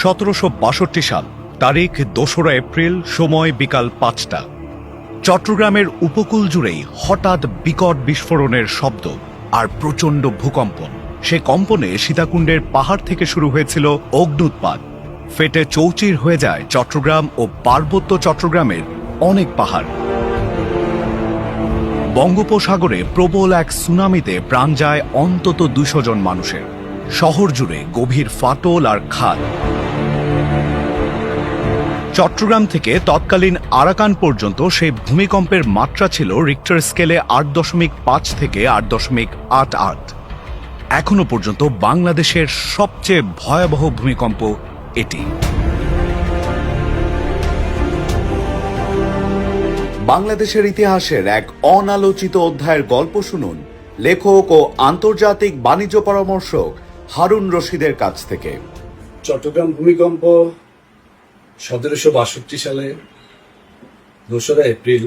সতেরোশো বাষট্টি সাল, তারিখ দোসরা এপ্রিল, সময় বিকাল পাঁচটা। চট্টগ্রামের উপকূল জুড়েই হঠাৎ বিকট বিস্ফোরণের শব্দ আর প্রচণ্ড ভূকম্পন। সে কম্পনে সীতাকুণ্ডের পাহাড় থেকে শুরু হয়েছিল অগ্নুৎপাত। ফেটে চৌচির হয়ে যায় চট্টগ্রাম ও পার্বত্য চট্টগ্রামের অনেক পাহাড়। বঙ্গোপসাগরে প্রবল এক সুনামিতে প্রাণ যায় অন্তত দুশো জন মানুষের। শহর জুড়ে গভীর ফাটল আর খাদ চট্টগ্রাম থেকে তৎকালীন আরাকান পর্যন্ত সেই ভূমিকম্পের মাত্রা ছিল রিক্টার স্কেলে আট দশমিক পাঁচ থেকে আট দশমিক আট আট। এখনও পর্যন্ত বাংলাদেশের সবচেয়ে ভয়াবহ ভূমিকম্প এটি। বাংলাদেশের ইতিহাসের এক অনালোচিত অধ্যায়ের গল্প শুনুন লেখক ও আন্তর্জাতিক বাণিজ্য পরামর্শক হারুন রশিদের কাছ থেকে। চট্টগ্রাম ভূমিকম্প সতেরোশো বাষট্টি সালে দোসরা এপ্রিল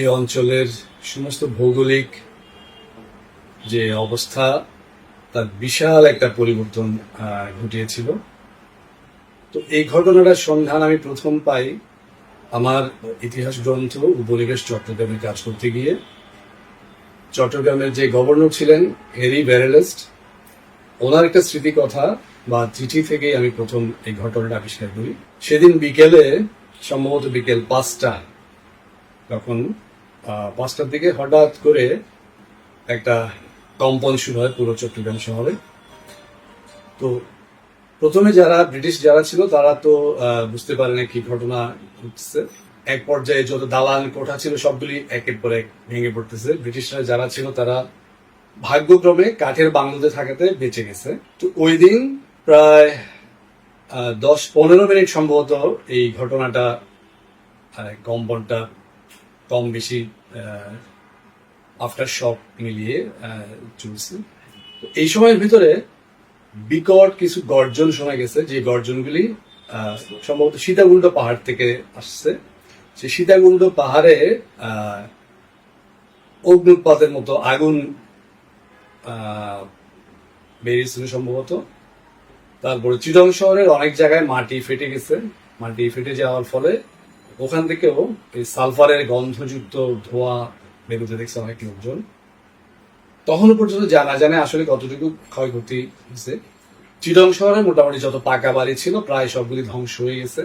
এই অঞ্চলের সমস্ত ভৌগোলিক যে অবস্থা, তার বিশাল একটা পরিবর্তন ঘটিয়েছিল। তো এই ঘটনাটার সন্ধান আমি প্রথম পাই আমার ইতিহাস গ্রন্থ উপনিবেশ চট্টগ্রামে কাজ করতে গিয়ে। চট্টগ্রামের যে গভর্নর ছিলেন হেরি ব্যারেলেস্ট, ওনার একটা স্মৃতিকথা বা চিঠি থেকেই আমি প্রথম এই ঘটনাটা আবিষ্কার করি। সেদিন বিকেলে, সম্ভবত বিকেল পাঁচটা, তখন পাঁচটার দিকে হঠাৎ করে একটা কম্পন শুরু হয় পুরো চট্টগ্রাম শহরে। তো প্রথমে যারা, ব্রিটিশ যারা ছিল, তারা তো বুঝতে পারে না কি ঘটনা ঘটছে। এক পর্যায়ে যত দালান কোঠা ছিল, সবগুলি একের পর এক ভেঙে পড়তেছে। ব্রিটিশরা যারা ছিল, তারা ভাগ্যক্রমে কাঠের বাংলোতে থাকাতে বেঁচে গেছে। তো ওই দিন প্রায় দশ পনেরো মিনিট সম্ভবত এই ঘটনাটা আহ, কম্পনটা কম বেশি আফটার শক মিলিয়ে চলছে। এই সময়ের ভিতরে বিকট কিছু গর্জন শোনা গেছে যে গর্জনগুলি সম্ভবত সীতাকুণ্ড পাহাড় থেকে আসছে। সেই সীতাকুণ্ড পাহাড়ে অগ্নুৎপাতের মতো আগুন বেরিয়েছিল সম্ভবত। তারপরে চিটং শহরের অনেক জায়গায় মাটি ফেটে গেছে। মাটি ফেটে যাওয়ার ফলে ওখান থেকেও এই সালফারের গন্ধযুক্ত ধোঁয়া বেরোতে দেখছে অনেক লোকজন। তখনও পর্যন্ত জানা জানে আসলে কতটুকু ক্ষয়ক্ষতি হয়েছে। চিটং শহরে মোটামুটি যত পাকা বাড়ি ছিল, প্রায় সবগুলি ধ্বংস হয়ে গেছে।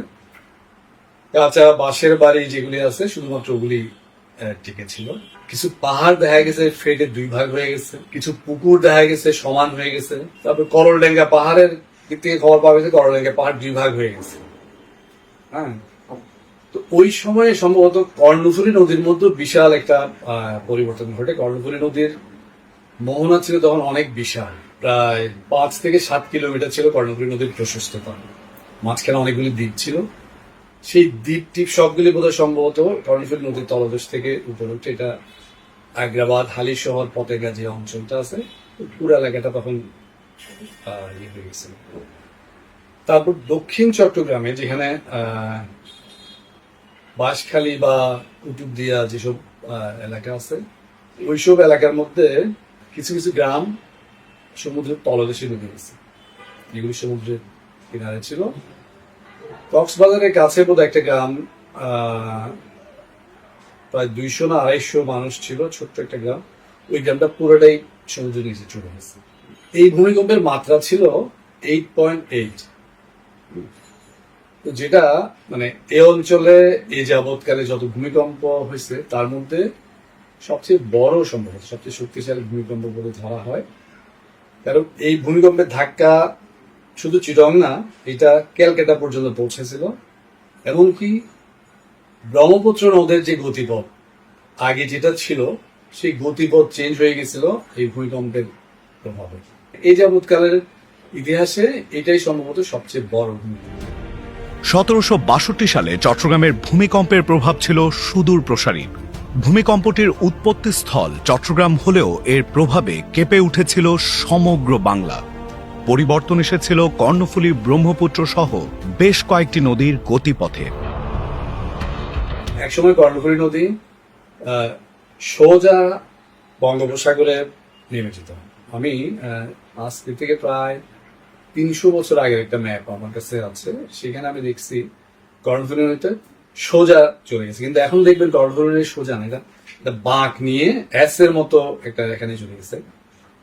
কাঁচা বাঁশের বাড়ি যেগুলি আছে, শুধুমাত্র ওগুলি টিকে ছিল। কিছু পাহাড় দেখা গেছে, ফেটে দুই ভাগ হয়ে গেছে। কিছু পুকুর দেখা গেছে, সমান হয়ে গেছে। তারপর করলডেঙ্গা পাহাড়ের দিক থেকে খবর পাওয়া গেছে করলডেঙ্গা পাহাড় দুই ভাগ হয়ে গেছে। হ্যাঁ? তো ওই সময়ে সম্ভবত কর্ণফুলী নদীর মধ্যে বিশাল একটা পরিবর্তন ঘটে। কর্ণফুলী নদীর মোহনা ছিল তখন অনেক বিশাল। প্রায় পাঁচ থেকে সাত কিলোমিটার ছিল কর্ণফুলী নদীর প্রশস্ততা। মাঝখানে অনেকগুলি দ্বীপ ছিল। সেই দ্বীপ টিপ সবগুলি বোধহয় সম্ভবত কর্ণফুলী নদীর তলদেশ থেকে উপরে উঠে। এটা আগ্রাবাদ হালি শহর পতেগা যে অঞ্চলটা আছে পুরো এলাকাটা তখন ইয়ে তারপর দক্ষিণ চট্টগ্রামে যেখানে বাঁশখালী বা কুতুবদিয়া যেসব এলাকা আছে, ওইসব এলাকার মধ্যে কিছু কিছু গ্রাম সমুদ্রের তলদেশে ডুবে গেছে। যেগুলি সমুদ্রের কিনারে ছিল। কক্সবাজারের কাছে বোধ একটা গ্রাম প্রায় দুইশো না আড়াইশো মানুষ ছিল, ছোট্ট একটা গ্রাম। ওই গ্রামটা পুরোটাই সমুদ্রের নিচে চলে গেছে। এই ভূমিকম্পের মাত্রা ছিল এইট পয়েন্ট এইট তো যেটা মানে এ অঞ্চলে এই যাবৎকালে যত ভূমিকম্প হয়েছে, তার মধ্যে সবচেয়ে বড় সম্ভবত সবচেয়ে শক্তিশালী ভূমিকম্প বলে ধরা হয়। কারণ এই ভূমিকম্পের ধাক্কা শুধু চিরং না, এটা ক্যালকাটা পর্যন্ত পৌঁছেছিল। এমনকি ব্রহ্মপুত্র নদের যে গতিপথ, আগে যেটা ছিল, সেই গতিপথ চেঞ্জ হয়ে গেছিল এই ভূমিকম্পের প্রভাবে। এই যাবৎকালের ইতিহাসে এটাই সম্ভবত সবচেয়ে বড় সতেরোশো বাষট্টি সালে চট্টগ্রামের ভূমিকম্পের প্রভাব ছিল সুদূর প্রসারী। ভূমিকম্পটির উৎপত্তি স্থল চট্টগ্রাম হলেও এর প্রভাবে কেঁপে উঠেছিল সমগ্র বাংলা। পরিবর্তন এসেছিল কর্ণফুলী ব্রহ্মপুত্র সহ বেশ কয়েকটি নদীর গতিপথে। একসময় কর্ণফুলী নদী সোজা বঙ্গোপসাগরে নেমে যেত। আমি আজকে থেকে প্রায় তিনশো বছর আগের একটা ম্যাপ আমার কাছে আছে। সেখানে আমি দেখছি নদীটা সোজা চলে গেছে। কিন্তু এখন দেখবেন কর্ণফুলী সোজা না, এটা বাঁক নিয়ে এস এর মতো একটা এখানে চলে গেছে।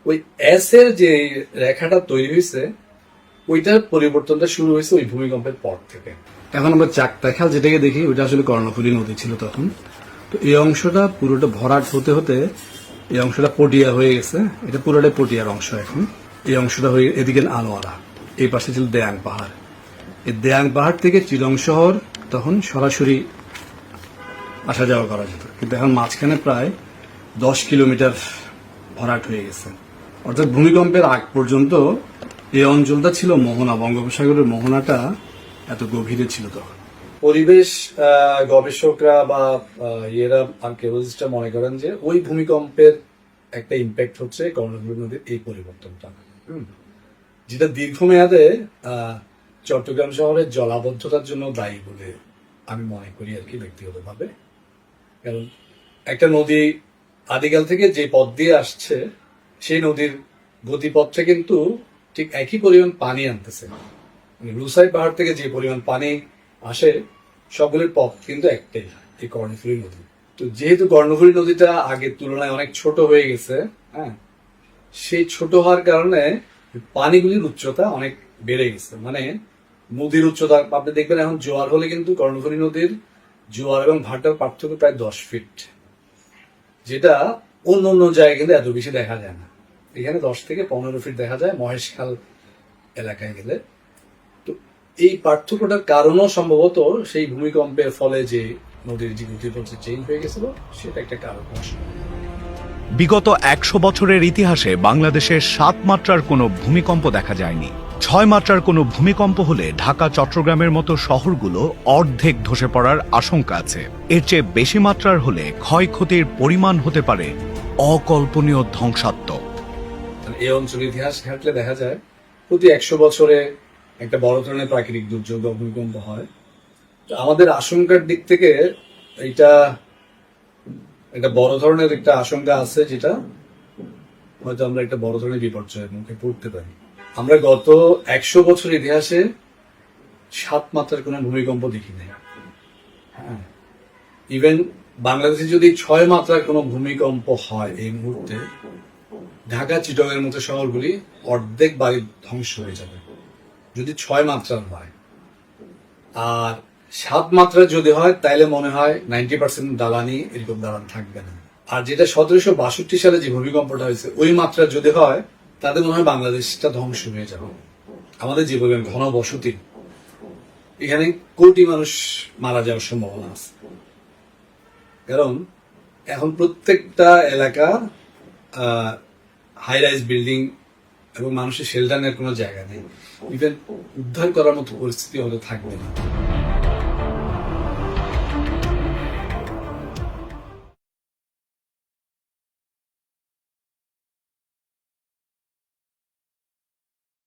ওই এস এর যে রেখাটা তৈরি হয়েছে, ওইটার পরিবর্তনটা শুরু হয়েছে ওই ভূমিকম্পের পর থেকে। এখন আমরা চাকতা খাল যেটাকে দেখি, ওইটা আসলে কর্ণফুলী নদী ছিল তখন। তো এই অংশটা পুরোটা ভরাট হতে হতে এই অংশটা পটিয়া হয়ে গেছে। এটা পুরোটাই পটিয়ার অংশ এখন। এই অংশটা হয়ে, এদিকে আনোয়ারা এই পাশে ছিল দেয়াং পাহাড়। এই দেয়াং পাহাড় থেকে চিলং শহর তখন সরাসরি আসা যাওয়া করা যেত। কিন্তু এখন মাঝখানে প্রায় দশ কিলোমিটার ভরাট হয়ে গেছে। অর্থাৎ ভূমিকম্পের আগ পর্যন্ত এই অঞ্চলটা ছিল মোহনা। বঙ্গোপসাগরের মোহনাটা এত গভীরে ছিল তখন। পরিবেশ গবেষকরা বা ইয়েরা আর্কিওলজিস্টরা মনে করেন যে ওই ভূমিকম্পের একটা ইম্প্যাক্ট হচ্ছে কর্ণফুলী নদীর এই পরিবর্তনটা। যেটা দীর্ঘমেয়াদে চট্টগ্রাম শহরের জলাবদ্ধতার জন্য দায়ী বলে আমি মনে করি আর কি ব্যক্তিগতভাবে। কারণ একটা নদী আদিকাল থেকে যে পথ দিয়ে আসছে, সেই নদীর গতিপথে কিন্তু ঠিক একই পরিমাণ পানি আনতেছে। মানে লুসাই পাহাড় থেকে যে পরিমাণ পানি আসে সবগুলোর পথ কিন্তু একটাই হয়, এই কর্ণফুলী নদী। তো যেহেতু কর্ণফুলী নদীটা আগের তুলনায় অনেক ছোট হয়ে গেছে হ্যাঁ সেই ছোট হওয়ার কারণে পানিগুলির উচ্চতা অনেক বেড়ে গেছে। মানে নদীর উচ্চতা, আপনি দেখবেন এখন জোয়ার হলে কিন্তু কর্ণফুলী নদীর জোয়ার এবং ভাটার পার্থক্য প্রায় দশ ফিট, যেটা অন্য অন্য জায়গায় কিন্তু এত বেশি দেখা যায় না। এখানে দশ থেকে পনেরো ফিট দেখা যায় মহেশখাল এলাকায় গেলে। এই পার্থক্যটার কারণও সম্ভবত সেই ভূমিকম্পের ফলে যে নদীর যে গতিপথ চেঞ্জ হয়ে গেছিল সেটা একটা কারণ। বিগত একশো বছরের ইতিহাসে বাংলাদেশের সাত মাত্রার কোনো ভূমিকম্প দেখা যায়নি। ছয় মাত্রার কোনো ভূমিকম্প হলে ঢাকা চট্টগ্রামের মতো শহরগুলো অর্ধেক ধসে পড়ার আশঙ্কা আছে। এর চেয়ে বেশি মাত্রার হলে ক্ষয়ক্ষতির পরিমাণ হতে পারে অকল্পনীয় ধ্বংসাত্মক। এই অঞ্চলের ইতিহাস ঘাটলে দেখা যায় প্রতি একশো বছরে একটা বড় ধরনের প্রাকৃতিক দুর্যোগ বা ভূমিকম্প হয়। তো আমাদের আশঙ্কার দিক থেকে এটা একটা বড় ধরনের একটা আশঙ্কা আছে যেটা হয়তো আমরা একটা বড় ধরনের বিপর্যয়ের মুখে পড়তে পারি। আমরা গত একশো বছর ইতিহাসে সাত মাত্রার কোনো ভূমিকম্প দেখি নাই। হ্যাঁ। ইভেন বাংলাদেশে যদি ছয় মাত্রার কোনো ভূমিকম্প হয় এই মুহূর্তে, ঢাকা চিটগের মতো শহরগুলি অর্ধেক বাড়ি ধ্বংস হয়ে যাবে। যদি ছয় মাত্রার হয়, আর সাত মাত্রা যদি হয়, তাইলে মনে হয় নাইনটি পার্সেন্ট দালানি এরকম দালান থাকবে না। আর যেটা সতেরোশো বাষট্টি সালে যে ভূমিকম্পটা হয়েছে, ওই মাত্রা যদি হয় তাদের মনে হয় বাংলাদেশটা ধ্বংস হয়ে যাবে। আমাদের যে পরিমাণ ঘন বসতি এখানে কোটি মানুষ মারা যাওয়ার সম্ভাবনা আছে। কারণ এখন প্রত্যেকটা এলাকা হাই রাইজ বিল্ডিং এবং মানুষের শেল্টার নেওয়ার কোনো জায়গা নেই। ইভেন উদ্ধার করার মতো পরিস্থিতি হয়তো থাকবে না।